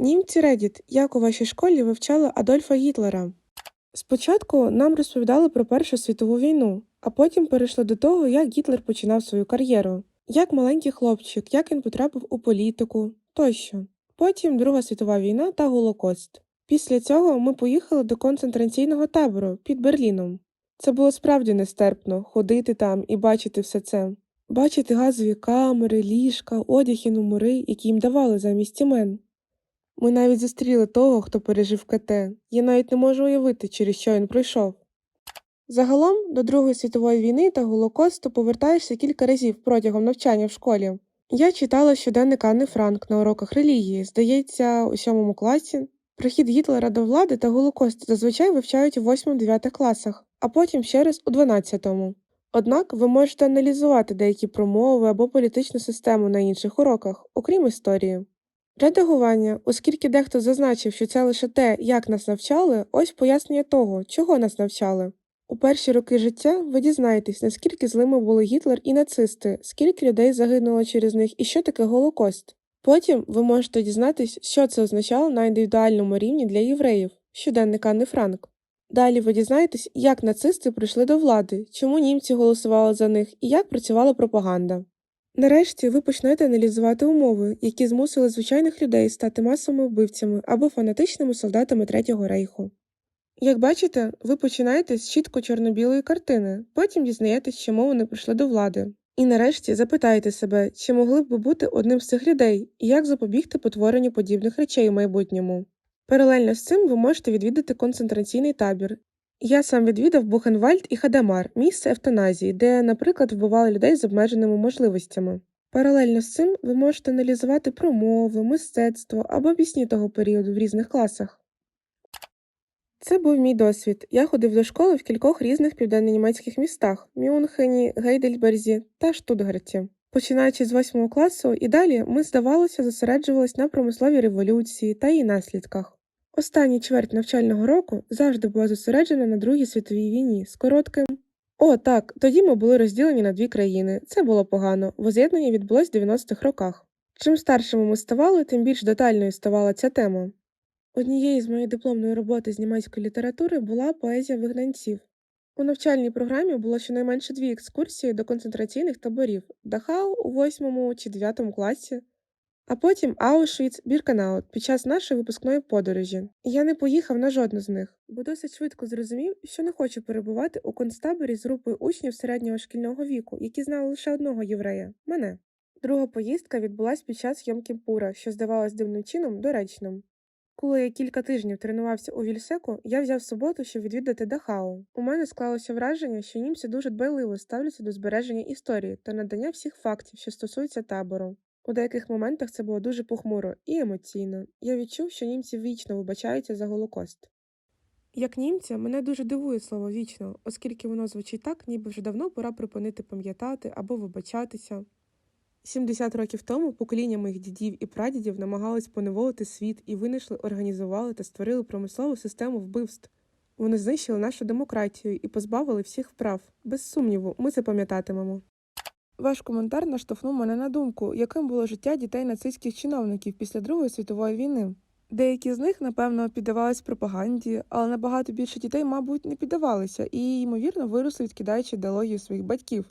Німці Reddit. Як у вашій школі вивчали Адольфа Гітлера? Спочатку нам розповідали про Першу світову війну, а потім перейшли до того, як Гітлер починав свою кар'єру, як маленький хлопчик, як він потрапив у політику тощо. Потім Друга світова війна та Голокост. Після цього ми поїхали до концентраційного табору під Берліном. Це було справді нестерпно ходити там і бачити все це. Бачити газові камери, ліжка, одяг і номери, які їм давали замість імен. Ми навіть зустріли того, хто пережив КТ. Я навіть не можу уявити, через що він пройшов. Загалом, до Другої світової війни та Голокосту повертаєшся кілька разів протягом навчання в школі. Я читала щоденник Анни Франк на уроках релігії, здається, у сьомому класі. Прихід Гітлера до влади та Голокост зазвичай вивчають у 8-9 класах, а потім ще раз у 12-му. Однак ви можете аналізувати деякі промови або політичну систему на інших уроках, окрім історії. Редагування, оскільки дехто зазначив, що це лише те, як нас навчали, ось пояснення того, чого нас навчали. У перші роки життя ви дізнаєтесь, наскільки злими були Гітлер і нацисти, скільки людей загинуло через них і що таке Голокост. Потім ви можете дізнатись, що це означало на індивідуальному рівні для євреїв, щоденник Анни Франк. Далі ви дізнаєтесь, як нацисти прийшли до влади, чому німці голосували за них і як працювала пропаганда. Нарешті ви почнете аналізувати умови, які змусили звичайних людей стати масовими вбивцями або фанатичними солдатами Третього рейху. Як бачите, ви починаєте з чітко чорно-білої картини, потім дізнаєтесь, чому вони прийшли до влади. І нарешті запитаєте себе, чи могли б ви бути одним з цих людей і як запобігти потворенню подібних речей у майбутньому. Паралельно з цим ви можете відвідати концентраційний табір. Я сам відвідав Бухенвальд і Хадамар, місце евтаназії, де, наприклад, вбивали людей з обмеженими можливостями. Паралельно з цим ви можете аналізувати промови, мистецтво або пісні того періоду в різних класах. Це був мій досвід. Я ходив до школи в кількох різних південно-німецьких містах Мюнхені, Гейдельберзі та Штутгарті. Починаючи з восьмого класу і далі ми, здавалося, зосереджувались на промисловій революції та її наслідках. Остання чверть навчального року завжди була зосереджена на Другій світовій війні з коротким. О, так, тоді ми були розділені на дві країни. Це було погано. Воз'єднання відбулось в 90-х роках. Чим старшими ми ставали, тим більш детальною ставала ця тема. Однією з моєї дипломної роботи з німецької літератури була поезія вигнанців. У навчальній програмі було щонайменше дві екскурсії до концентраційних таборів Дахау у 8 чи 9 класі, а потім Аушвіц, Біркенаут під час нашої випускної подорожі. Я не поїхав на жодну з них, бо досить швидко зрозумів, що не хочу перебувати у концтаборі з групою учнів середнього шкільного віку, які знали лише одного єврея мене. Друга поїздка відбулась під час Йом-Кіпура, що здавалось дивним чином доречним. Коли я кілька тижнів тренувався у Вільсеку, я взяв суботу, щоб відвідати Дахау. У мене склалося враження, що німці дуже дбайливо ставляться до збереження історії та надання всіх фактів, що стосуються табору. У деяких моментах це було дуже похмуро і емоційно. Я відчув, що німці вічно вибачаються за Голокост. Як німця, мене дуже дивує слово вічно, оскільки воно звучить так, ніби вже давно пора припинити пам'ятати або вибачатися. 70 років тому покоління моїх дідів і прадідів намагались поневолити світ і винайшли, організували та створили промислову систему вбивств. Вони знищили нашу демократію і позбавили всіх прав. Без сумніву, ми це пам'ятатимемо. Ваш коментар наштовхнув мене на думку, яким було життя дітей нацистських чиновників після Другої світової війни. Деякі з них, напевно, піддавались пропаганді, але набагато більше дітей, мабуть, не піддавалися і, ймовірно, виросли, відкидаючи ідеологію своїх батьків.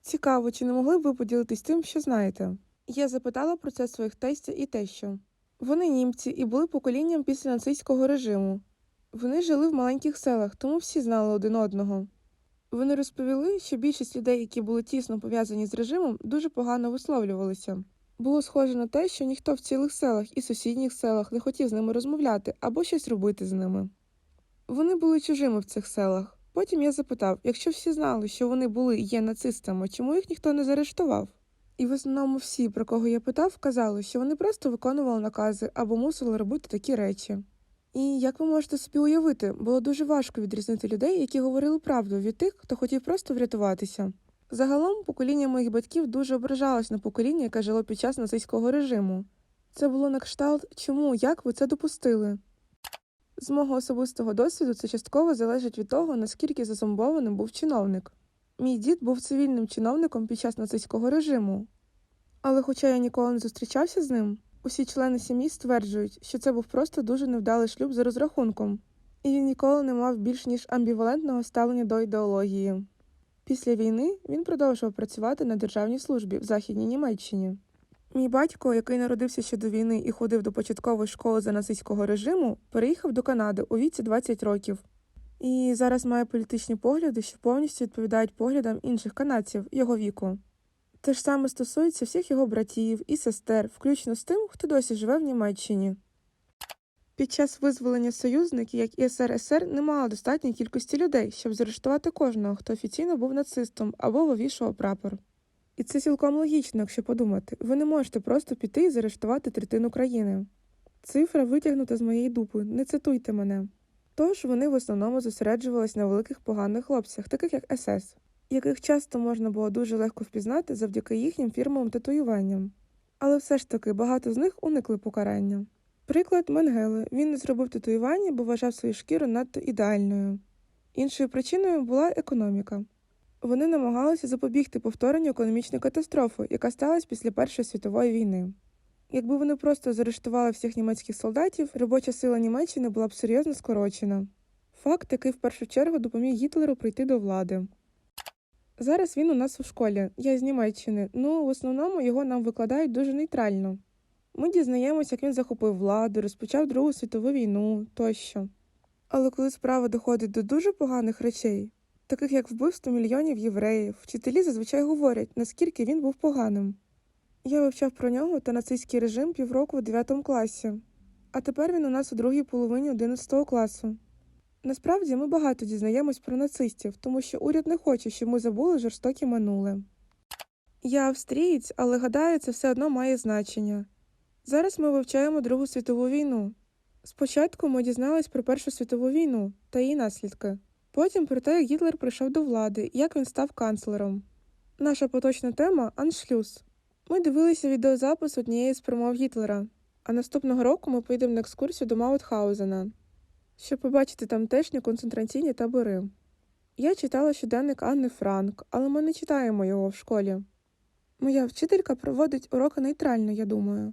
Цікаво, чи не могли б ви поділитись тим, що знаєте? Я запитала про це своїх тестя і тещу. Вони німці і були поколінням після нацистського режиму. Вони жили в маленьких селах, тому всі знали один одного. Вони розповіли, що більшість людей, які були тісно пов'язані з режимом, дуже погано висловлювалися. Було схоже на те, що ніхто в цілих селах і сусідніх селах не хотів з ними розмовляти або щось робити з ними. Вони були чужими в цих селах. Потім я запитав, якщо всі знали, що вони були і є нацистами, чому їх ніхто не заарештував? І в основному всі, про кого я питав, казали, що вони просто виконували накази або мусили робити такі речі. І як ви можете собі уявити, було дуже важко відрізнити людей, які говорили правду від тих, хто хотів просто врятуватися. Загалом покоління моїх батьків дуже ображалось на покоління, яке жило під час нацистського режиму. Це було на кшталт, чому, як ви це допустили? З мого особистого досвіду це частково залежить від того, наскільки зазомбованим був чиновник. Мій дід був цивільним чиновником під час нацистського режиму. Але хоча я ніколи не зустрічався з ним, Усі члени сім'ї стверджують, що це був просто дуже невдалий шлюб за розрахунком, і він ніколи не мав більш ніж амбівалентного ставлення до ідеології. Після війни він продовжував працювати на державній службі в Західній Німеччині. Мій батько, який народився ще до війни і ходив до початкової школи за нацистського режиму, переїхав до Канади у віці 20 років. І зараз має політичні погляди, що повністю відповідають поглядам інших канадців його віку. Те ж саме стосується всіх його братів і сестер, включно з тим, хто досі живе в Німеччині. Під час визволення союзники, як і СРСР, не мало достатньої кількості людей, щоб заарештувати кожного, хто офіційно був нацистом або вивішував прапор. І це цілком логічно, якщо подумати. Ви не можете просто піти і заарештувати третину країни. Цифра витягнута з моєї дупи, не цитуйте мене. Тож вони в основному зосереджувались на великих поганих хлопцях, таких як СС, яких часто можна було дуже легко впізнати завдяки їхнім фірмовим татуюванням. Але все ж таки багато з них уникли покарання. Приклад Менгеле. Він не зробив татуювання, бо вважав свою шкіру надто ідеальною. Іншою причиною була економіка. Вони намагалися запобігти повторенню економічної катастрофи, яка сталася після Першої світової війни. Якби вони просто заарештували всіх німецьких солдатів, робоча сила Німеччини була б серйозно скорочена. Факт, який в першу чергу допоміг Гітлеру прийти до влади. Зараз він у нас у школі, я з Німеччини, ну в основному його нам викладають дуже нейтрально. Ми дізнаємося, як він захопив владу, розпочав Другу світову війну тощо. Але коли справа доходить до дуже поганих речей, таких як вбивство мільйонів євреїв, вчителі зазвичай говорять, наскільки він був поганим. Я вивчав про нього та нацистський режим півроку в 9 класі, а тепер він у нас у другій половині 11 класу. Насправді ми багато дізнаємось про нацистів, тому що уряд не хоче, щоб ми забули жорстоке минуле. Я австрієць, але гадаю, це все одно має значення. Зараз ми вивчаємо Другу світову війну. Спочатку ми дізнались про Першу світову війну та її наслідки, потім про те, як Гітлер прийшов до влади, як він став канцлером. Наша поточна тема аншлюз. Ми дивилися відеозапис однієї з промов Гітлера, а наступного року ми поїдемо на екскурсію до Маутхаузена, щоб побачити тамтешні концентраційні табори. Я читала щоденник Анни Франк, але ми не читаємо його в школі. Моя вчителька проводить уроки нейтрально, я думаю.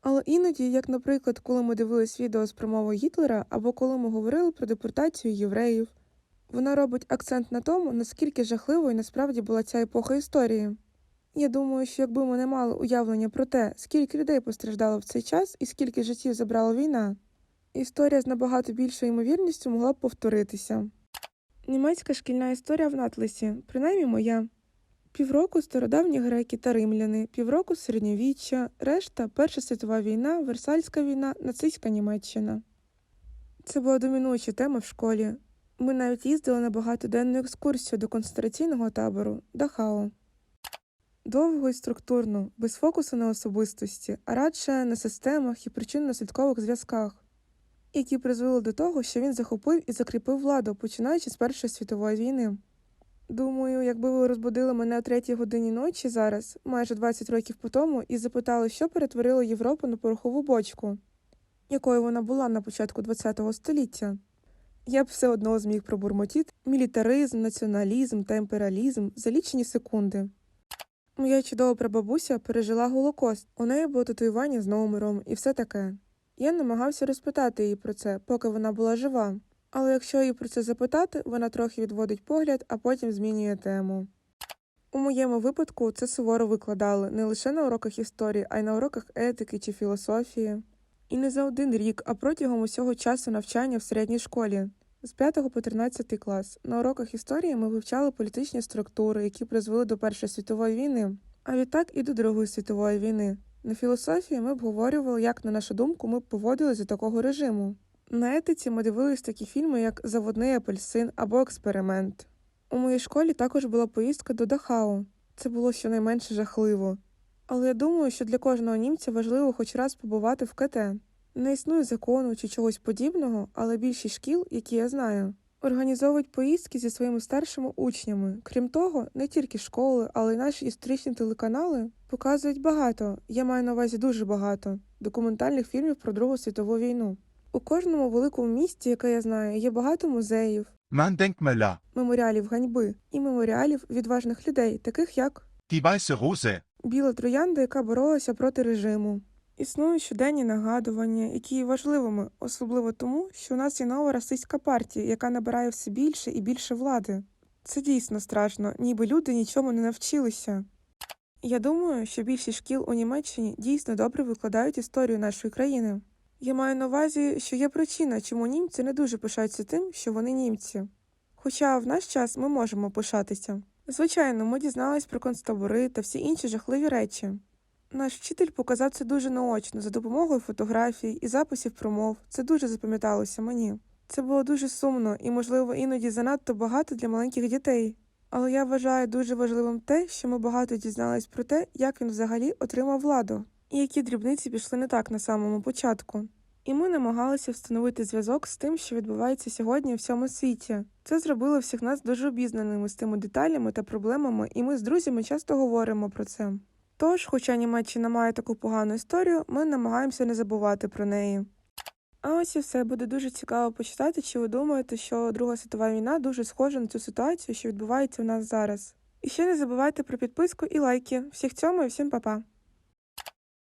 Але іноді, як, наприклад, коли ми дивились відео з промовою Гітлера або коли ми говорили про депортацію євреїв, вона робить акцент на тому, наскільки жахливою насправді була ця епоха історії. Я думаю, що якби ми не мали уявлення про те, скільки людей постраждало в цей час і скільки життів забрала війна, історія з набагато більшою ймовірністю могла б повторитися. Німецька шкільна історія в натлисі, принаймні моя. Півроку стародавні греки та римляни, півроку середньовіччя, решта Перша світова війна, Версальська війна, нацистська Німеччина. Це була домінуюча тема в школі. Ми навіть їздили на багатоденну екскурсію до концентраційного табору Дахау. Довго і структурно, без фокусу на особистості, а радше на системах і причинно-наслідкових зв'язках, які призвели до того, що він захопив і закріпив владу, починаючи з Першої світової війни. Думаю, якби ви розбудили мене о третій годині ночі зараз, майже 20 років по тому, і запитали, що перетворило Європу на порохову бочку, якою вона була на початку ХХ століття, я б все одно зміг пробурмотіти мілітаризм, націоналізм та імперіалізм за лічені секунди. Моя чудова прабабуся пережила Голокост, у неї було татуювання з номером і все таке. Я намагався розпитати її про це, поки вона була жива. Але якщо її про це запитати, вона трохи відводить погляд, а потім змінює тему. У моєму випадку це суворо викладали не лише на уроках історії, а й на уроках етики чи філософії. І не за один рік, а протягом усього часу навчання в середній школі. З 5 по 13 клас на уроках історії ми вивчали політичні структури, які призвели до Першої світової війни, а відтак і до Другої світової війни. На філософії ми обговорювали, як, на нашу думку, ми б поводились до такого режиму. На етиці ми дивились такі фільми, як Заводний апельсин або Експеримент. У моїй школі також була поїздка до Дахау. Це було щонайменше жахливо. Але я думаю, що для кожного німця важливо хоч раз побувати в КТ. Не існує закону чи чогось подібного, але більшість шкіл, які я знаю, організовують поїздки зі своїми старшими учнями. Крім того, не тільки школи, але й наші історичні телеканали показують багато, я маю на увазі дуже багато, документальних фільмів про Другу світову війну. У кожному великому місті, яке я знаю, є багато музеїв, меморіалів ганьби і меморіалів відважних людей, таких як Біла троянда, яка боролася проти режиму, Існують щоденні нагадування, які є важливими, особливо тому, що у нас є нова расистська партія, яка набирає все більше і більше влади. Це дійсно страшно, ніби люди нічому не навчилися. Я думаю, що більшість шкіл у Німеччині дійсно добре викладають історію нашої країни. Я маю на увазі, що є причина, чому німці не дуже пишаються тим, що вони німці. Хоча в наш час ми можемо пишатися. Звичайно, ми дізнались про концтабори та всі інші жахливі речі. Наш вчитель показав це дуже наочно за допомогою фотографій і записів промов. Це дуже запам'яталося мені. Це було дуже сумно і, можливо, іноді занадто багато для маленьких дітей. Але я вважаю дуже важливим те, що ми багато дізнались про те, як він взагалі отримав владу, і які дрібниці пішли не так на самому початку. І ми намагалися встановити зв'язок з тим, що відбувається сьогодні у всьому світі. Це зробило всіх нас дуже обізнаними з тими деталями та проблемами, і ми з друзями часто говоримо про це. Тож, хоча Німеччина має таку погану історію, ми намагаємося не забувати про неї. А ось і все буде дуже цікаво почитати, чи ви думаєте, що Друга світова війна дуже схожа на цю ситуацію, що відбувається в нас зараз. І ще не забувайте про підписку і лайки. Всіх цьому і всім па-па!